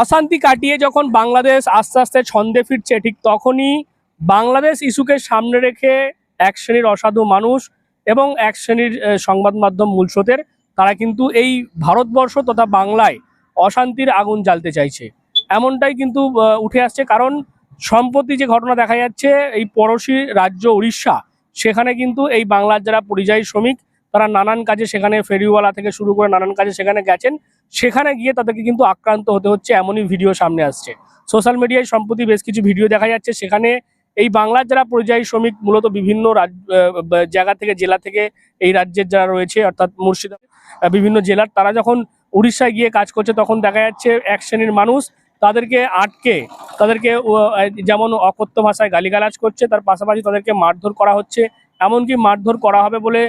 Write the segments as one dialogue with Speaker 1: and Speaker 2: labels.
Speaker 1: অশান্তি কাটিয়ে যখন বাংলাদেশ আস্তে আস্তে ছন্দে ফিরছে, ঠিক তখনই বাংলাদেশ ইস্যুকে সামনে রেখে এক শ্রেণির অসাধু মানুষ এবং এক শ্রেণির সংবাদ মাধ্যম মূলস্রোতের, তারা কিন্তু এই ভারতবর্ষ তথা বাংলায় অশান্তির আগুন জ্বালতে চাইছে। এমনটাই কিন্তু উঠে আসছে কারণ সম্প্রতি যে ঘটনা দেখা যাচ্ছে, এই পড়োশী রাজ্য উড়িষ্যা, সেখানে কিন্তু এই বাংলার যারা পরিযায়ী শ্রমিক তারা নানান কাজে সেখানে ফেরিওয়ালা থেকে শুরু করে নানান কাজে সেখানে গেছেন, সেখানে গিয়ে তাদেরকে কিন্তু আক্রান্ত হতে হচ্ছে এমনই ভিডিও সামনে আসছে। সোশ্যাল মিডিয়ায় সম্প্রতি বেশ কিছু ভিডিও দেখা যাচ্ছে, সেখানে এই বাংলার যারা পরিযায়ী শ্রমিক, মূলত বিভিন্ন জায়গা থেকে, জেলা থেকে এই রাজ্যের যারা রয়েছে, অর্থাৎ মুর্শিদাবাদ বিভিন্ন জেলার, তারা যখন উড়িষ্যায় গিয়ে কাজ করছে, তখন দেখা যাচ্ছে এক শ্রেণির মানুষ তাদেরকে আটকে তাদেরকে যেমন অকথ্য ভাষায় গালিগালাজ করছে, তার পাশাপাশি তাদেরকে মারধর করা হচ্ছে। এমনকি মারধর করা হবে বলে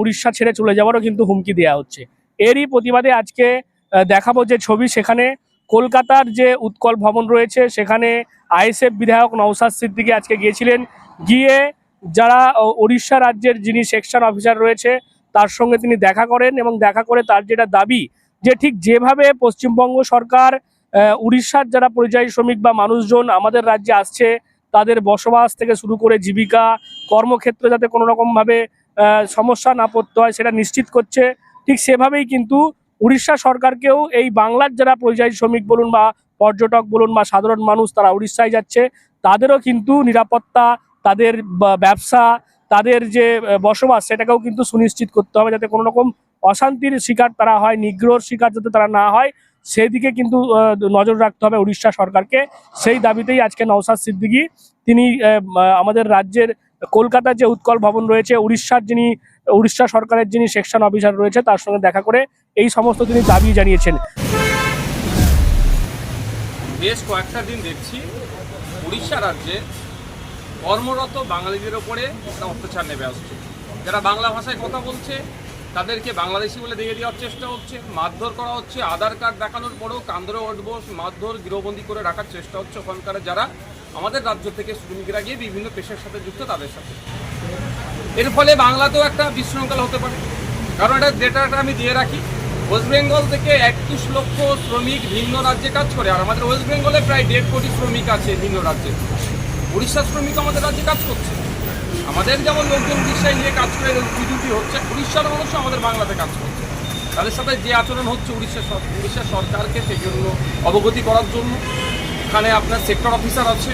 Speaker 1: উড়িষ্যা ছেড়ে চলে যাওয়ারও কিন্তু হুমকি দেওয়া হচ্ছে। এরই প্রতিবাদে আজকে দেখাবো যে ছবি সেখানে কলকাতার যে উৎকল ভবন রয়েছে, সেখানে আইএসএফ বিধায়ক নওসাদ সিদ্দিকী আজকে গিয়েছিলেন। গিয়ে যারা উড়িষ্যা রাজ্যের যিনি সেকশন অফিসার রয়েছে, তার সঙ্গে তিনি দেখা করেন এবং দেখা করে তার যেটা দাবি, যে ঠিক যেভাবে পশ্চিমবঙ্গ সরকার উড়িষ্যার যারা পরিযায়ী শ্রমিক বা মানুষজন আমাদের রাজ্যে আসছে, তাদের বসবাস থেকে শুরু করে জীবিকা, কর্মক্ষেত্রে যাতে কোনো রকমভাবে সমস্যা না পড়তে হয় সেটা নিশ্চিত করছে। ঠিক সেভাবেই কিন্তু উড়িষ্যা সরকারকেও এই বাংলার যারা পরিযায়ী শ্রমিক বলুন বা পর্যটক বলুন বা সাধারণ মানুষ তারা উড়িষ্যায় যাচ্ছে, তাদেরও কিন্তু নিরাপত্তা, তাদের ব্যবসা তাদের যে বসবাস সেটাকেও কিন্তু সুনিশ্চিত করতে হবে যাতে কোনো রকম অশান্তির শিকার তারা হয় নিগ্রহর শিকার যাতে তারা না হয়, সেদিকে কিন্তু নজর রাখতে হবে উড়িষ্যা সরকারকে। সেই দাবিতেই আজকে নওসাদ সিদ্দিকী তিনি আমাদের রাজ্যের কলকাতার যে উৎকল ভবন রয়েছে, উড়িষ্যার যিনি, উড়িষ্যা সরকারের যিনি সেকশন অফিসার রয়েছে, তার সঙ্গে দেখা করে এই সমস্ত তিনি দাবি জানিয়েছেন।
Speaker 2: বেশ কয়েকটা দিন দেখছি, উড়িষ্যা রাজ্যে কর্মরত বাঙালিদের ওপরে একটা অত্যাচার নেমে আসছে। যারা বাংলা ভাষায় কথা বলছে, তাদেরকে বাংলাদেশি বলে দিয়ে দেওয়ার চেষ্টা হচ্ছে, মারধর করা হচ্ছে, আধার কার্ড দেখানোর পরেও কান্দরে উঠবো মারধর, গৃহবন্দী করে রাখার চেষ্টা হচ্ছে ওখানকার যারা আমাদের রাজ্য থেকে শ্রমিকরা গিয়ে বিভিন্ন পেশার সাথে যুক্ত, তাদের সাথে। এর ফলে বাংলাতেও একটা বিশৃঙ্খলা হতে পারে। কারণ এটা ডেটাটা আমি দিয়ে রাখি, ওয়েস্ট বেঙ্গল থেকে একত্রিশ লক্ষ শ্রমিক ভিন্ন রাজ্যে কাজ করে, আর আমাদের ওয়েস্ট বেঙ্গলে প্রায় দেড় কোটি শ্রমিক আছে ভিন্ন রাজ্যে। উড়িষ্যার শ্রমিক আমাদের রাজ্যে কাজ করছে। আমাদের যেমন লোকজন উড়িষ্যায় নিয়ে কাজ করে বিদ্যুতি হচ্ছে উড়িষ্যার মানুষ আমাদের বাংলাতে কাজ করছে। তাদের সাথে যে আচরণ হচ্ছে উড়িষ্যা উড়িষ্যা সরকারকে সেই জন্য অবগতি করার জন্য। এখানে আপনার সেক্টর অফিসার আছে।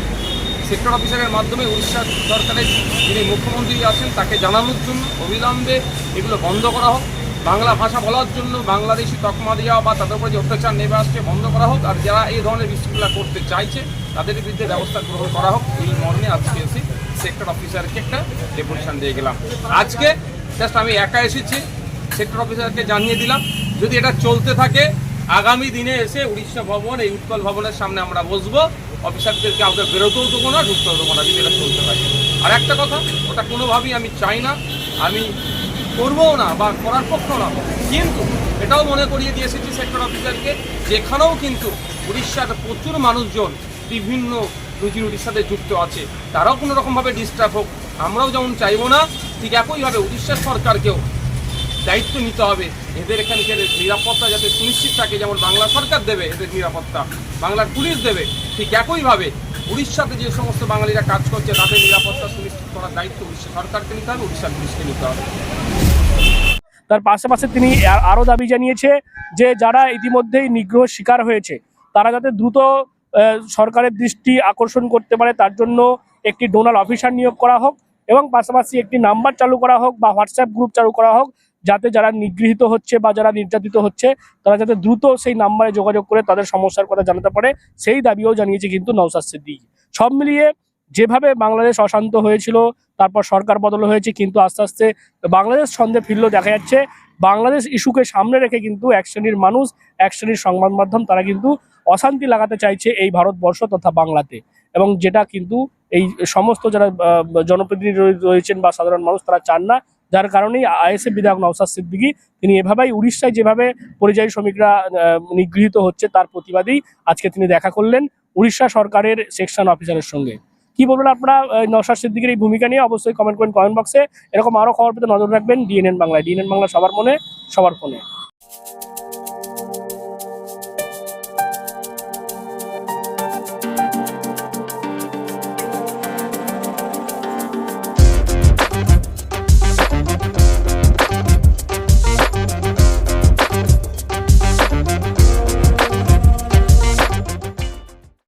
Speaker 2: সেক্টর অফিসারের মাধ্যমে উড়িষ্যা সরকারের যিনি মুখ্যমন্ত্রী আছেন, তাকে জানানোর জন্য অবিলম্বে এগুলো বন্ধ করা হোক। বাংলা ভাষা বলার জন্য বাংলাদেশি তকমা দেওয়া বা তাদের উপরে যে অত্যাচার নেমে আসছে বন্ধ করা হোক, আর যারা এই ধরনের বিশৃঙ্খলা করতে চাইছে, তাদের বিরুদ্ধে ব্যবস্থা গ্রহণ করা হোক। এই মর্মে আজকে এসে সেক্টর অফিসারকে একটা ডেপুটেশন দিয়ে গেলাম। আজকে জাস্ট আমি একা এসেছি সেক্টর অফিসারকে জানিয়ে দিলাম। যদি এটা চলতে থাকে, আগামী দিনে এসে উড়িষ্যা ভবন, এই উৎকল ভবনের সামনে আমরা বসবো। অফিসারদেরকে কাউকে বেরোতেও দেবো না, ঢুকতেও দেবো না যদি এটা চলতে থাকে। আর একটা কথা, ওটা কোনোভাবেই আমি চাই না। আমি করবও না বা করার পক্ষেও না। কিন্তু এটাও মনে করিয়ে দিয়ে এসেছি সেক্টর অফিসারকে যেখানেও কিন্তু উড়িষ্যার প্রচুর মানুষজন বিভিন্ন রুজি রুটির সাথে যুক্ত আছে। তারাও কোনো রকমভাবে ডিস্টার্ব হোক। আমরাও যেমন চাইব না, ঠিক একইভাবে উড়িষ্যার সরকারকেও দায়িত্ব নিতে হবে। এদের এখানকার নিরাপত্তা যাতে সুনিশ্চিত থাকে, যেমন বাংলা সরকার দেবে এদের নিরাপত্তা, বাংলার পুলিশ দেবে, ঠিক একইভাবে উড়িষ্যাতে যে সমস্ত বাঙালিরা কাজ করছে, তাদের নিরাপত্তা সুনিশ্চিত করার দায়িত্ব উড়িষ্যা সরকারকে নিতে হবে, উড়িষ্যার পুলিশকে নিতে হবে।
Speaker 1: তার পাশাপাশি তিনি আরও দাবি জানিয়েছে যে যারা ইতিমধ্যেই নিগ্রহ শিকার হয়েছে, তারা যাতে দ্রুত সরকারের দৃষ্টি আকর্ষণ করতে পারে, তার জন্য একটি ডোনাল অফিসার নিয়োগ করা হোক এবং পাশাপাশি একটি নাম্বার চালু করা হোক বা হোয়াটসঅ্যাপ গ্রুপ চালু করা হোক যাতে যারা নিগৃহীত হচ্ছে বা যারা নির্যাতিত হচ্ছে, তারা যাতে দ্রুত সেই নাম্বারে যোগাযোগ করে তাদের সমস্যার কথা জানাতে পারে, সেই দাবিও জানিয়েছে কিন্তু নওসাদ সিদ্দিকী। সব মিলিয়ে যেভাবে বাংলাদেশ অশান্ত হয়েছিল, তারপর সরকার বদল হয়েছে, কিন্তু আস্তে আস্তে বাংলাদেশ ছন্দে ফিরলেও দেখা যাচ্ছে, বাংলাদেশ ইস্যুকে সামনে রেখে কিন্তু এক শ্রেণির মানুষ, এক শ্রেণির সংবাদ মাধ্যম, তারা কিন্তু অশান্তি লাগাতে চাইছে এই ভারতবর্ষ তথা বাংলাতে। এবং যেটা কিন্তু এই সমস্ত যারা জনপ্রতিনিধি রয়েছেন বা সাধারণ মানুষ, তারা চান না যার কারণেই আইএসএ বিধায়ক নওসাদ সিদ্দিকি, তিনি এভাবেই উড়িষ্যায় যেভাবে পরিযায়ী শ্রমিকরা নিগৃহীত হচ্ছে তার প্রতিবাদেই আজকে তিনি দেখা করলেন উড়িষ্যা সরকারের সেকশন অফিসারের সঙ্গে। কি বলবেন আপনারা নওসাদ সিদ্দিকের এই ভূমিকা নিয়ে? অবশ্যই কমেন্ট করেন কমেন্ট বক্সে এরকম আরও খবর পেতে নজর রাখবেন ডিএনএন বাংলায়। ডিএনএন বাংলা সবার মনে, সবার ফোনে।